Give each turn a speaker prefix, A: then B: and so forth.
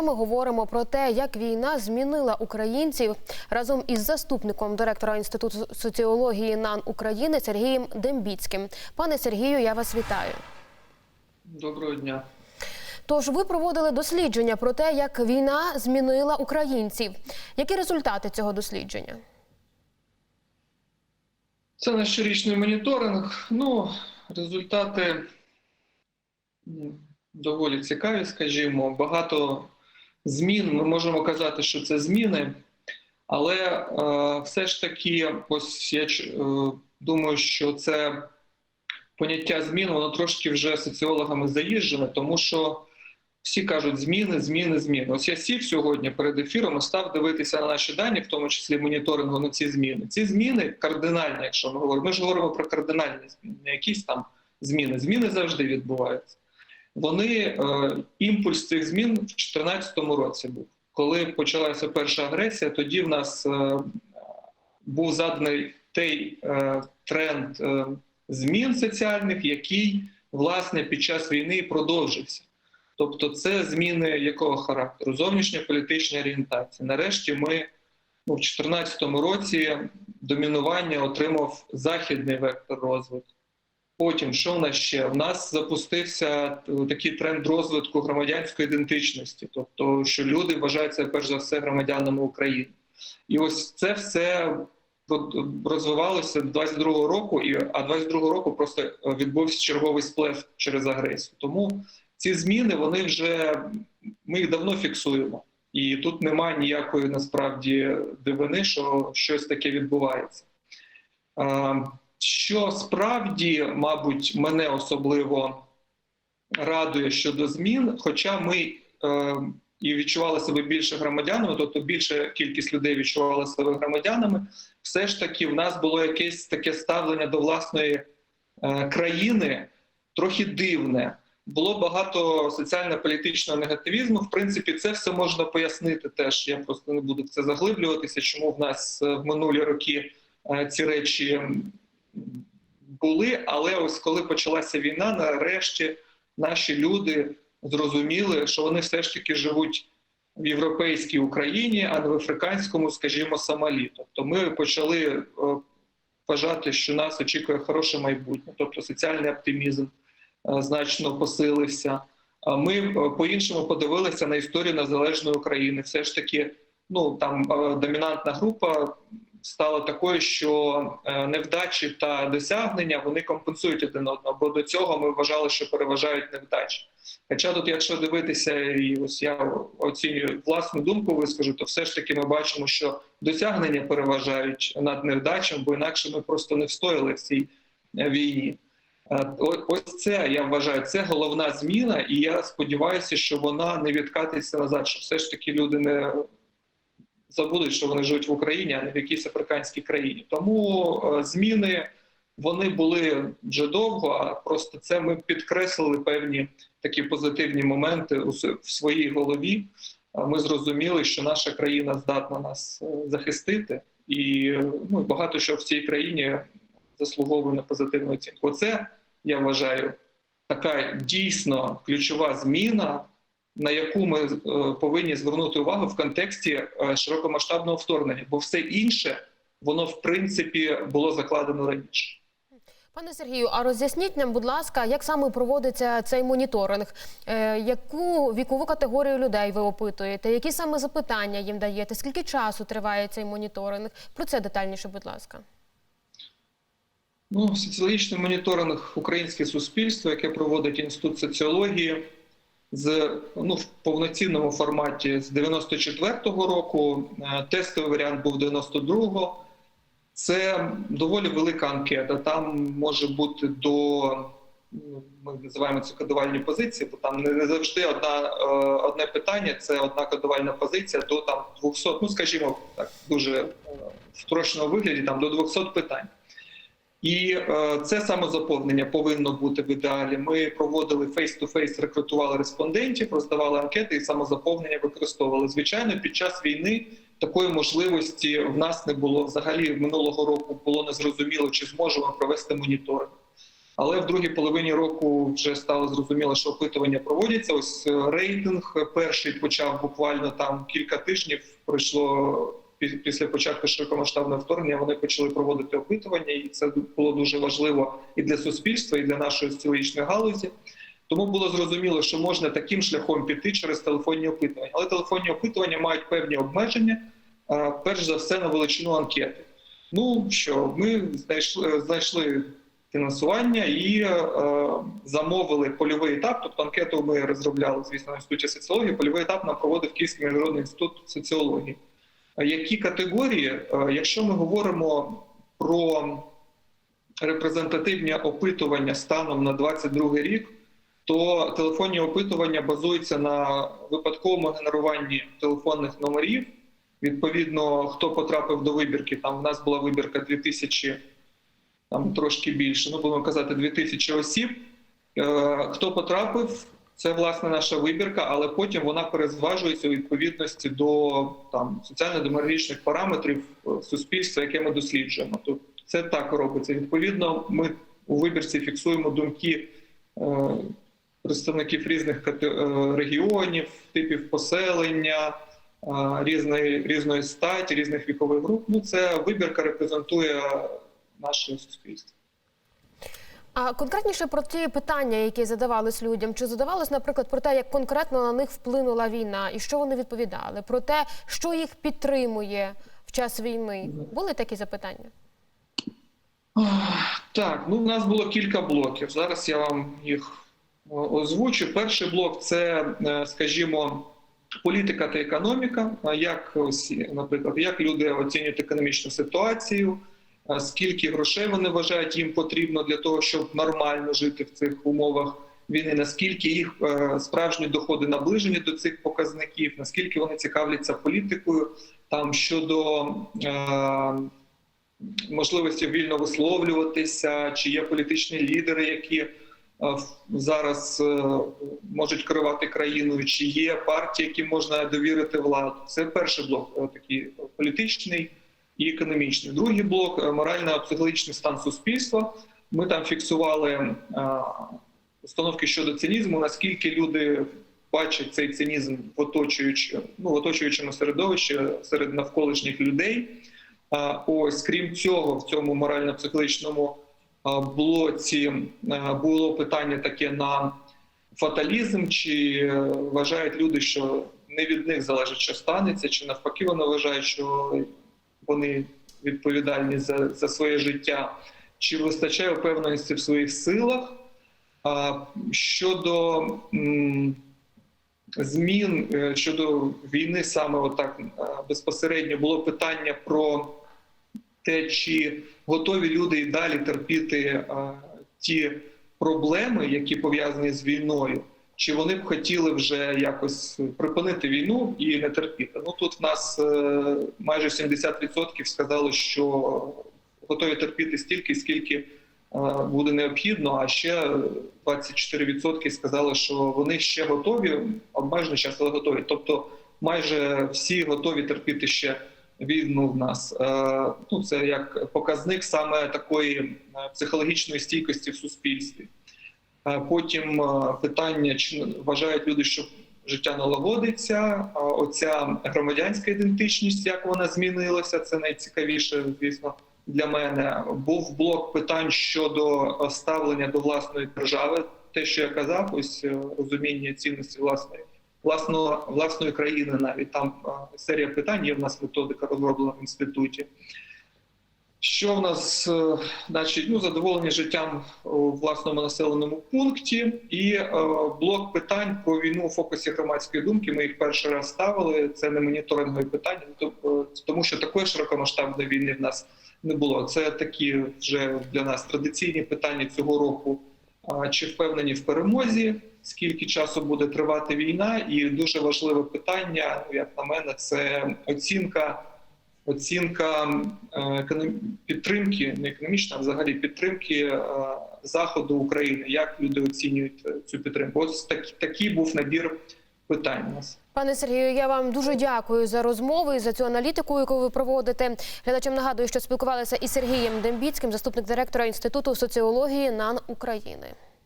A: теми говоримо про те, як війна змінила українців разом із заступником директора інституту соціології НАН України Сергієм Дембіцьким. Пане Сергію, я вас вітаю.
B: Доброго дня.
A: Тож ви проводили дослідження про те, як війна змінила українців. Які результати цього дослідження?
B: Це наш щорічний моніторинг. Ну, результати доволі цікаві, скажімо. Багато змін. Ми можемо казати, що це зміни, але е, все ж таки, ось я е, думаю, що це поняття змін, воно трошки вже соціологами заїжджене, тому що всі кажуть зміни, зміни, зміни. Ось я сів сьогодні перед ефіром і став дивитися на наші дані, в тому числі моніторингу на ці зміни. Ці зміни кардинальні, якщо ми говоримо. Ми ж говоримо про кардинальні зміни, не якісь там зміни. Зміни завжди відбуваються. Вони е, імпульс цих змін в 2014 році був. Коли почалася перша агресія, тоді в нас е, був заданий той е, тренд змін соціальних, який власне під час війни продовжився. Тобто, це зміни якого характеру? Зовнішньополітичної орієнтації. Нарешті ми ну, в 2014 році домінування отримав західний вектор розвитку. Потім, що в нас ще? У нас запустився е, такий тренд розвитку громадянської ідентичності, тобто, що люди вважаються перш за все громадянами України. І ось це все розвивалося 22-го року, і а 22-го року просто відбувся черговий сплеск через агресію. Тому ці зміни вони вже ми їх давно фіксуємо, і тут немає ніякої насправді дивини, що щось таке відбувається. Що справді, мабуть, мене особливо радує щодо змін, хоча ми е, і відчували себе більше громадянами, тобто більша кількість людей відчувала себе громадянами, все ж таки в нас було якесь таке ставлення до власної е, країни трохи дивне. Було багато соціально-політичного негативізму. В принципі, це все можна пояснити теж. Я просто не буду в це заглиблюватися, чому в нас е, в минулі роки е, ці речі були. Але ось коли почалася війна, нарешті наші люди зрозуміли, що вони все ж таки живуть в європейській Україні, а не в африканському, скажімо, Сомалі. Тобто ми почали е, вважати, що нас очікує хороше майбутнє, тобто соціальний оптимізм значно посилився. Ми по-іншому подивилися на історію незалежної України. Все ж таки, ну там домінантна група стала такою, що невдачі та досягнення вони компенсують один одного, бо до цього ми вважали, що переважають невдачі. Хоча тут, якщо дивитися, і ось я оцінюю власну думку, вискажу, то все ж таки ми бачимо, що досягнення переважають над невдачами, бо інакше ми просто не встояли в цій війні. Ось це я вважаю, це головна зміна, і я сподіваюся, що вона не відкатиться назад. Що все ж таки люди не забудуть, що вони живуть в Україні, а не в якійсь африканській країні. Тому зміни вони були вже довго, а просто це ми підкреслили певні такі позитивні моменти у своїй голові. Ми зрозуміли, що наша країна здатна нас захистити, і ну багато що в цій країні заслуговує на позитивну оцінку. Оце я вважаю, така дійсно ключова зміна, на яку ми е, повинні звернути увагу в контексті е, широкомасштабного вторгнення, бо все інше воно в принципі було закладено раніше.
A: Пане Сергію, а роз'ясніть нам, будь ласка, як саме проводиться цей моніторинг? Е, яку вікову категорію людей ви опитуєте? Які саме запитання їм даєте? Скільки часу триває цей моніторинг? Про це детальніше, будь ласка.
B: Ну, соціологічний моніторинг українське суспільство, яке проводить інститут соціології з ну в повноцінному форматі з 94-го року. Тестовий варіант був 92-го. Це доволі велика анкета. Там може бути до ну, ми називаємо це кодувальні позиції, бо там не завжди одна одне питання. Це одна кодувальна позиція до там 200, ну скажімо так, дуже в спрощеному вигляді, там до 200 питань. І е, це самозаповнення повинно бути в ідеалі. Ми проводили фейс-ту-фейс, рекрутували респондентів, роздавали анкети і самозаповнення використовували. Звичайно, під час війни такої можливості в нас не було. Взагалі минулого року було незрозуміло, чи зможемо провести моніторинг. Але в другій половині року вже стало зрозуміло, що опитування проводяться. Ось е, рейтинг перший почав буквально там кілька тижнів. Пройшло після початку широкомасштабного вторгнення. Вони почали проводити опитування, і це було дуже важливо і для суспільства, і для нашої соціологічної галузі. Тому було зрозуміло, що можна таким шляхом піти через телефонні опитування. Але телефонні опитування мають певні обмеження. Перш за все на величину анкети. Ну що, ми знайшли, знайшли фінансування і е, замовили польовий етап. Тобто анкету ми розробляли, звісно, в інституті соціології. Польовий етап нам проводив Київський міжнародний інститут соціології. А Які категорії, Е, якщо ми говоримо про репрезентативні опитування станом на 22 рік, то телефонні опитування базуються на випадковому генеруванні телефонних номерів. Відповідно, хто потрапив до вибірки, там в нас була вибірка 2000, там трошки більше, ну будемо казати, 2000 осіб. Е, Хто потрапив, це власне наша вибірка, але потім вона перезважується у відповідності до там соціально-демографічних параметрів е, суспільства, яке ми досліджуємо. Тобто це так робиться. Відповідно, ми у вибірці фіксуємо думки е, представників різних е, регіонів, типів поселення, е, різної, різної статі, різних вікових груп. Ну, це вибірка репрезентує наше суспільство.
A: А конкретніше про ті питання, які задавались людям, чи задавалось, наприклад, про те, як конкретно на них вплинула війна, і що вони відповідали, про те, що їх підтримує в час війни. Були такі запитання?
B: Так, ну в нас було кілька блоків. Зараз я вам їх озвучу. Перший блок це, е, скажімо, політика та економіка. Як наприклад, як люди оцінюють економічну ситуацію, скільки грошей вони вважають їм потрібно для того, щоб нормально жити в цих умовах війни, наскільки їх е, справжні доходи наближені до цих показників, наскільки вони цікавляться політикою там щодо. Е, можливості вільно висловлюватися, чи є політичні лідери, які е, зараз можуть керувати країною, чи є партії, які можна довірити владу. Це перший блок, такий політичний і економічний. Другий блок е, морально-психологічний стан суспільства. Ми там фіксували е, установки щодо цинізму, наскільки люди бачать цей цинізм в оточуючому, ну, в оточуючому середовищі серед навколишніх людей. А, Ось крім цього, в цьому морально-психологічному блоці було питання таке на фаталізм, чи е, вважають люди, що не від них залежить, що станеться, чи навпаки вони вважають, що вони відповідальні за, за своє життя, чи вистачає впевненості в своїх силах. А, щодо м, змін е, щодо війни, саме отак е, безпосередньо було питання про те, чи готові люди і далі терпіти е, ті проблеми, які пов'язані з війною, чи вони б хотіли вже якось припинити війну і не терпіти. Ну тут в нас е, майже 70% сказали, що готові терпіти стільки, скільки е, буде необхідно. А ще 24% сказали, що вони ще готові, обмежений час, але готові. Тобто, майже всі готові терпіти ще війну в нас. Е, Ну це як показник саме такої психологічної стійкості в суспільстві. Е, Потім е, питання, чи вважають люди, що життя налагодиться. Оця громадянська ідентичність, як вона змінилася, це найцікавіше, звісно, для мене. Був блок питань щодо е, ставлення до власної держави. Те, що я казав, ось розуміння цінності власної власного власної країни, навіть там серія питань. Є в нас методика розроблена в інституті. Що в нас, е, значить, ну, задоволені життям у власному населеному пункті, і е, блок питань про війну у фокусі громадської думки. Ми їх перший раз ставили. Це не моніторингові питання, е, тому що такої широкомасштабної війни в нас не було. Це такі вже для нас традиційні питання цього року. А, Чи впевнені в перемозі? Скільки часу буде тривати війна? І дуже важливе питання, ну, як на мене, це оцінка оцінка е, підтримки, не економічна, а взагалі підтримки е, заходу України. Як люди оцінюють е, цю підтримку? Ось так, такий був набір питань у нас.
A: Пане Сергію, я вам дуже дякую за розмову і за цю аналітику, яку ви проводите. Глядачам нагадую, що спілкувалися із Сергієм Дембіцьким, заступник директора Інституту соціології НАН України.